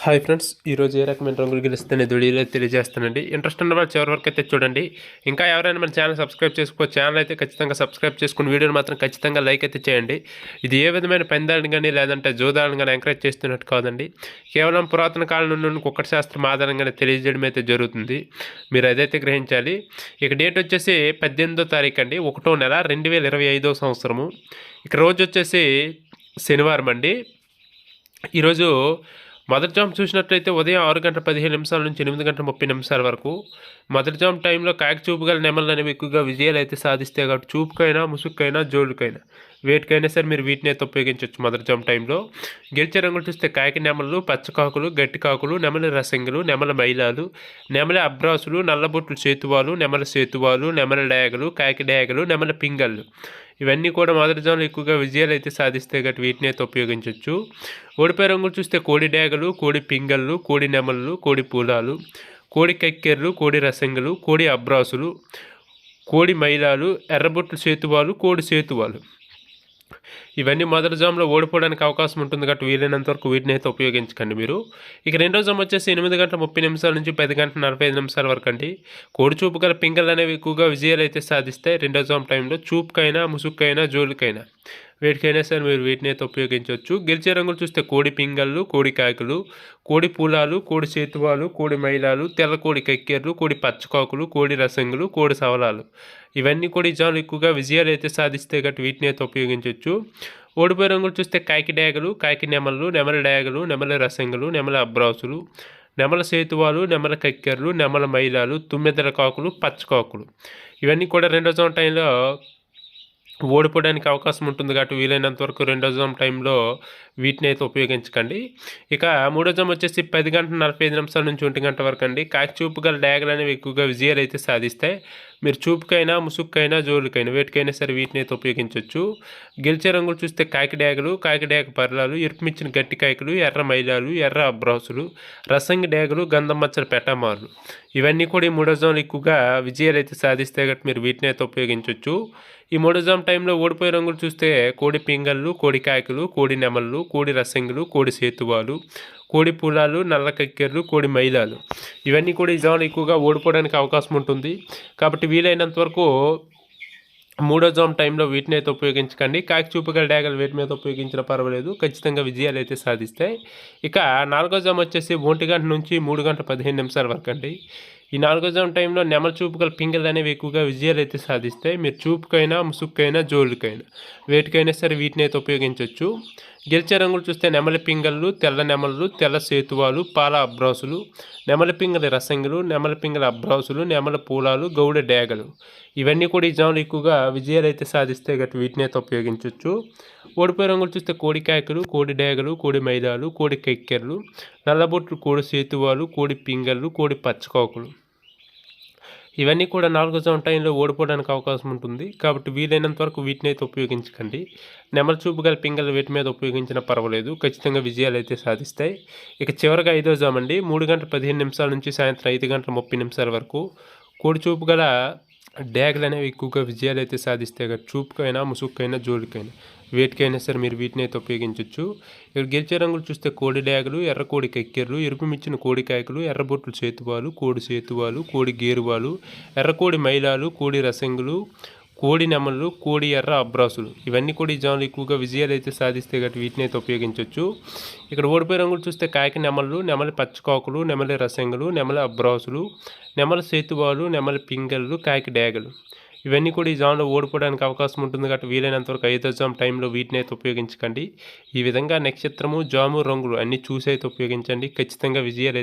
Hi friends ఈరోజు ఏ రకమైన రంగులు గెలుస్తానే వీడియోలో తెలియజేస్తానండి. ఇంట్రెస్ట్ ఉన్న వాళ్ళు చివరి వరకు అయితే చూడండి. ఇంకా ఎవరైనా మన ఛానల్ సబ్స్క్రైబ్ చేసుకో ఛానల్ అయితే ఖచ్చితంగా సబ్స్క్రైబ్ చేసుకుని వీడియోని మాత్రం ఖచ్చితంగా లైక్ అయితే చేయండి. ఇది ఏ విధమైన పెందాలను కానీ లేదంటే జోదాలను కానీ ఎంకరేజ్ చేస్తున్నట్టు కాదండి. కేవలం పురాతన కాలం నుండి కుక్కటి శాస్త్రం ఆధారంగానే తెలియజేయడం అయితే జరుగుతుంది. మీరు అదైతే గ్రహించాలి. ఇక డేట్ వచ్చేసి పద్దెనిమిదో తారీఖు అండి. ఒకటో నెల రెండు వేల ఇరవై ఐదో సంవత్సరము. ఇక రోజు వచ్చేసి శనివారం అండి. ఈరోజు మొదటి జామ్ చూసినట్లయితే ఉదయం ఆరు గంటల పదిహేను నిమిషాల నుంచి ఎనిమిది గంటల ముప్పై నిమిషాల వరకు మొదటి జామ్ టైంలో కాకి చూపు గల నెమలు అనేవి ఎక్కువగా విజయాలు అయితే సాధిస్తే కాబట్టి చూపుకైనా ముసుగుకైనా జోలుకైనా వేటికైనా సరే మీరు వీటిని అయితే ఉపయోగించవచ్చు మొదటి జామ్ టైంలో గెలిచే రంగులు చూస్తే కాకి నెమలు పచ్చకాకులు గట్టి కాకులు నెమలి రసంగులు నెమల మైలాలు నెమల అబ్రాసులు నల్లబొట్లు చేతువాలు నెమల సేతువాలు నెమల డయాగలు కాకి డయాగలు నెమల పింగళ్ళు. ఇవన్నీ కూడా మొదటి జోన్లో ఎక్కువగా విజయాలు అయితే సాధిస్తే గట్టి వీటిని అయితే ఉపయోగించవచ్చు ఓడిపోయే రంగులు చూస్తే కోడి డేగలు కోడి పింగళ్ళు కోడి నెమళ్ళు కోడి పూలాలు కోడి కక్కెర్లు కోడి రసంగులు కోడి అబ్రాసులు కోడి మైలాలు ఎర్రబొట్లు సేతువాలు కోడి సేతువాలు. ఇవన్నీ మొదటి జామ్లో ఓడిపోవడానికి అవకాశం ఉంటుంది కాబట్టి వీలైనంత వరకు వీటిని అయితే ఉపయోగించకండి మీరు. ఇక రెండో జామ్ వచ్చేసి ఎనిమిది గంటల ముప్పై నిమిషాల నుంచి పది గంటల నలభై ఐదు నిమిషాల వరకు అండి. కోడి చూపు గల పింగళ్ళు అనేవి ఎక్కువగా విజయాలు అయితే సాధిస్తాయి రెండో జామ్ టైంలో చూపుకైనా ముసుక్కైనా జోలికైనా వేటికైనా సరే మీరు వీటిని అయితే ఉపయోగించవచ్చు. గెలిచే రంగులు చూస్తే కోడి పింగళ్ళు కోడి కాకులు కోడి పూలాలు కోడి చేతువాలు కోడి మైలాలు తెల్ల కోడి కక్కెర్లు కోడి పచ్చకాకులు కోడి రసంగులు కోడి సవలాలు. ఇవన్నీ కూడా ఈ జాలు ఎక్కువగా విజయాలు అయితే సాధిస్తే గట్టి వీటిని అయితే ఉపయోగించవచ్చు. ఓడిపోయే రంగులు చూస్తే కాకి డయాగలు కాకి నెమలు నెమల డయాగలు నెమల రసంగులు నెమల అబ్రాసులు నెమల సేతువాలు నెమల కక్కెర్లు నెమల మైలాలు తుమ్మెదల కాకులు పచ్చకాకులు ఇవన్నీ కూడా రెండో జోన్ టైంలో ఓడిపోవడానికి అవకాశం ఉంటుంది కాబట్టి వీలైనంత వరకు రెండో జోన్ టైంలో వీటిని అయితే ఉపయోగించకండి. ఇక మూడో జోన్ వచ్చేసి పది గంటల నలభై ఐదు నిమిషాల నుంచి ఒంటి గంట వరకు అండి. కాకి చూపు గల డ్యాగులు అనేవి ఎక్కువగా విజయాలు అయితే సాధిస్తాయి. మీరు చూపుకైనా ముసుగుకైనా జోలుకైనా వేటికైనా సరే వీటిని అయితే ఉపయోగించవచ్చు గెలిచే రంగులు చూస్తే కాకిడాగలు డ్యాగులు పర్లాలు ఇరుపుమిచ్చిన గట్టి కాయకులు ఎర్ర మైలాలు ఎర్ర అబ్రాసులు రసంగి డేగలు గంధం మచ్చల పెట్టమారులు. ఇవన్నీ కూడా ఈ మూడో జోన్లు ఎక్కువగా విజయాలు అయితే సాధిస్తే కాబట్టి మీరు వీటిని అయితే ఉపయోగించవచ్చు ఈ మూడో జామ్ టైంలో ఓడిపోయే రంగులు చూస్తే కోడి పింగళ్ళు కోడి కాయకులు కోడి నెమళ్ళు కోడి రసంగులు కోడి సేతువాలు కోడి పూలాలు నల్ల కక్కెర్లు కోడి మైలాలు ఇవన్నీ కూడా ఈ జాములు ఎక్కువగా ఓడిపోవడానికి అవకాశం ఉంటుంది. కాబట్టి వీలైనంత వరకు మూడో జోన్ టైంలో వీటిని అయితే ఉపయోగించకండి. కాకి చూపుగల డ్యాగలు వీటి మీద ఉపయోగించిన పర్వాలేదు. ఖచ్చితంగా విజయాలు అయితే సాధిస్తాయి. ఇక నాలుగో జోన్ వచ్చేసి ఒంటి గంట నుంచి మూడు గంటల పదిహేను నిమిషాల వరకు అండి. ఈ నాలుగో జామ్ టైంలో నెమల చూపుగల పింగలు అనేవి ఎక్కువగా విజయాలు అయితే సాధిస్తాయి. మీరు చూపుకైనా ముసుక్కైనా జోలుకైనా వేటికైనా సరే వీటిని అయితే ఉపయోగించవచ్చు గెలిచే రంగులు చూస్తే నెమలి పింగళ్ళు తెల్ల నెమళ్ళు తెల్ల సేతువాలు పాల అబ్రాసులు నెమలి పింగళ రసంగులు నెమలి పింగళ అబ్రాసులు నెమల పూలాలు గౌడ డేగలు. ఇవన్నీ కూడా ఈ జాములు ఎక్కువగా విజయాలు అయితే సాధిస్తే గట్టి వీటిని అయితే ఉపయోగించవచ్చు ఓడిపోయే రంగులు చూస్తే కోడి కాయకులు కోడి డేగలు కోడి మైదాలు కోడి కెక్కెర్లు నల్లబొట్లు కోడి సేతువాలు కోడి పింగళ్ళు కోడి పచ్చకాకులు ఇవన్నీ కూడా నాలుగో జోన్ టైంలో ఓడిపోవడానికి అవకాశం ఉంటుంది. కాబట్టి వీలైనంత వరకు వీటిని అయితే ఉపయోగించకండి. నెమల చూపు గల పింగలు వీటి మీద ఉపయోగించినా పర్వాలేదు. ఖచ్చితంగా విజయాలు అయితే సాధిస్తాయి. ఇక చివరిగా ఐదో జామ్ అండి మూడు గంటల పదిహేను నిమిషాల నుంచి సాయంత్రం ఐదు గంటల ముప్పై నిమిషాల వరకు కోడి చూపు గల డ్యాగ్లు అనేవి ఎక్కువగా విజయాలు అయితే సాధిస్తాయి కదా చూపుకైనా ముసుగుకైనా జోలికైనా వేటికైనా సరే మీరు వీటిని అయితే ఉపయోగించవచ్చు ఇక్కడ గెలిచే రంగులు చూస్తే కోడి డ్యాగులు ఎర్ర కోడి కక్కెర్లు ఎరుపు మిచ్చిన కోడి కాయకులు ఎర్రబొట్లు చేతువాలు కోడి సేతువాలు కోడి గేరువాలు ఎర్రకోడి మైలాలు కోడి రసంగులు కోడి నెమలు కోడి ఎర్ర అబ్రాసులు. ఇవన్నీ కూడా ఈ జాములు ఎక్కువగా విజయాలు అయితే సాధిస్తే గట్టి వీటిని అయితే ఉపయోగించవచ్చు ఇక్కడ ఓడిపోయే రంగులు చూస్తే కాకి నెమలు నెమలి పచ్చకాకులు నెమలి రసంగులు నెమలి అబ్రాసులు నెమలి సేతువాలు నెమలి పింగళ్ళు కాకి డేగలు ఇవన్నీ కూడా ఈ జామ్లో ఓడిపోవడానికి అవకాశం ఉంటుంది కాబట్టి వీలైనంత వరకు ఐదో జామ్ టైంలో వీటిని అయితే ఉపయోగించకండి. ఈ విధంగా నక్షత్రము జాము రంగులు అన్నీ చూసి అయితే ఉపయోగించండి. ఖచ్చితంగా విజయాలు అయితే